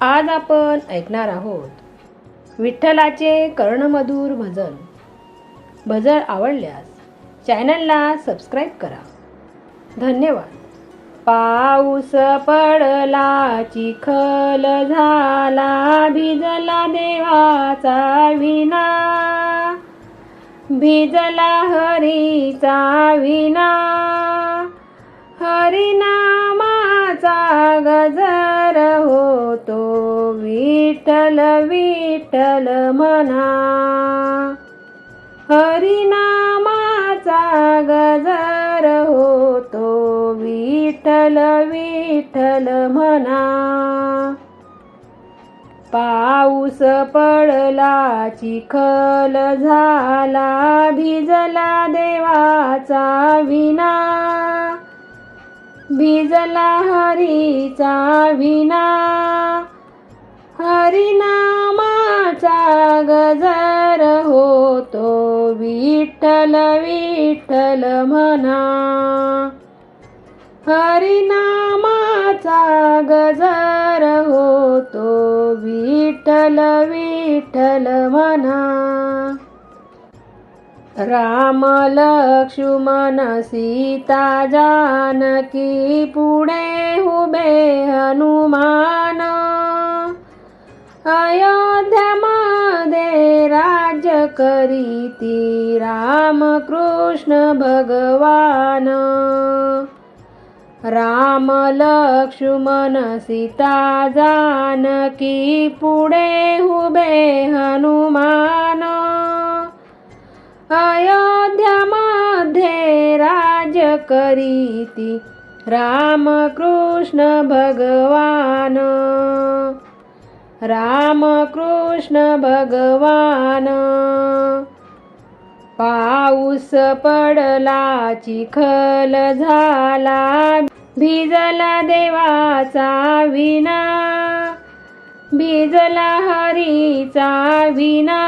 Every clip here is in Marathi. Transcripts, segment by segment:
आज आपण ऐकणार आहोत विठ्ठलाचे कर्णमधुर भजन. भजन आवडल्यास चॅनलला सबस्क्राईब करा. धन्यवाद. पाऊस पडला चिखल झाला भिजला देवाचा विना भिजला हरीचा विना हरिनामाचा गजर होतो. विठ्ठल विठ्ठल म्हणा. हरिनामाचा गजर होतो. विठ्ठल विठ्ठल म्हणा. पाऊस पडला चिखल झाला भिजला देवाचा विना भिजला हरीचा विना गजर होतो विठ्ठल विठ्ठल म्हणा. हरिनामाचा गजर होतो विठ्ठल विठ्ठल म्हणा. राम लक्ष्मण सीता जानकी पुढे उभे हनुमान. करीती राम कृष्ण भगवान। राम लक्ष्मण सीता जानकी पुढे उभे हनुमान। अयोध्यामध्ये राज करीती राम कृष्ण भगवान। राम कृष्ण भगवान. पाऊस पडला चिखल झाला भिजला देवाचा विना भिजला हरीचा विना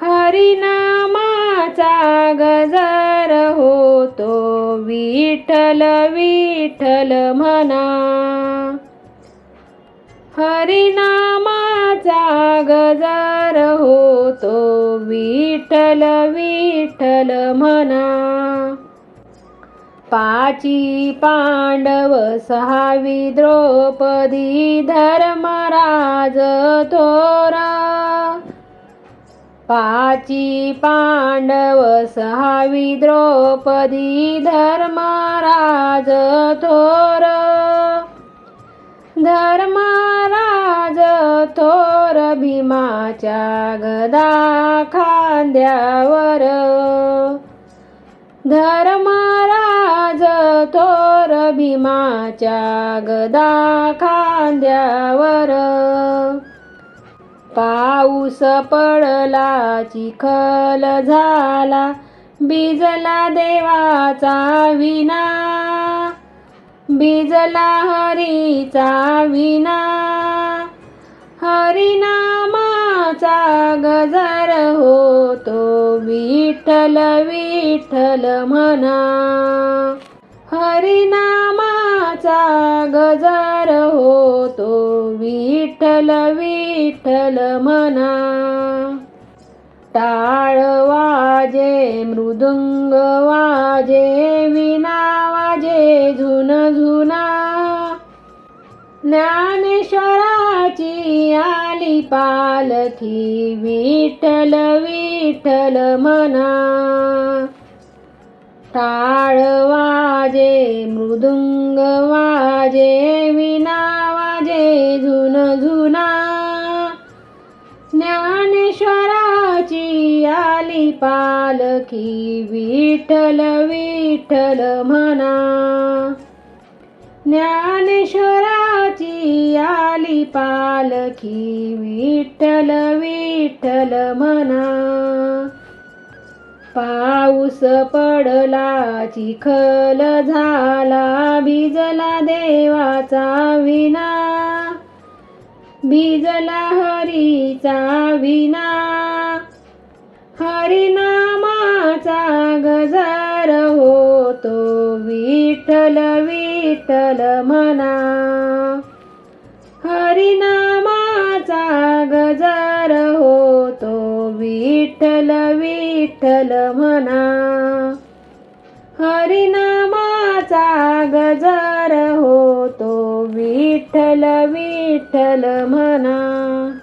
हरिनामाचा गजर होतो विठ्ठल विठ्ठल म्हणा. हरिनामाचा गजर होतो. विठ्ठल विठ्ठल म्हणा. पाची पांडव सहावी द्रौपदी धर्मराज थोरा. पाची पांडव सहावी द्रौपदी धर्मराज थोर. धर्मा थोर भीमाच्या गदा खांद्यावर धर्मराज थोर भीमाच्या गदा खांद्यावर पाऊस पडला चिखल झाला बिजला देवाचा विना बिजला हरीचा विना विठ्ठल विठ्ठल म्हणा. हरिनामाचा गजर होतो विठ्ठल विठ्ठल म्हणा. टाळ वाजे मृदुंग वाजे विना वाजे झुन ज्ञानेश्वराची आली पालखी विठ्ठल विठ्ठल म्हणा टाळ वाजे मृदुंग वाजे विना वाजे झुन झुना. ज्ञानेश्वराची आली पालखी विठ्ठल विठ्ठल म्हणा ज्ञानेश्वराची आली पालखी विठ्ठल विठ्ठल म्हणा. पाऊस पडला चिखल झाला भिजला देवाचा विना भिजला हरीचा विना हरिनामाचा गजर होतो विठ्ठल विठ्ठल म्हणा. परिणामाचा गजर होतो विठ्ठल विठ्ठल म्हणा. हरिनामाचा गजर होतो विठ्ठल विठ्ठल म्हणा.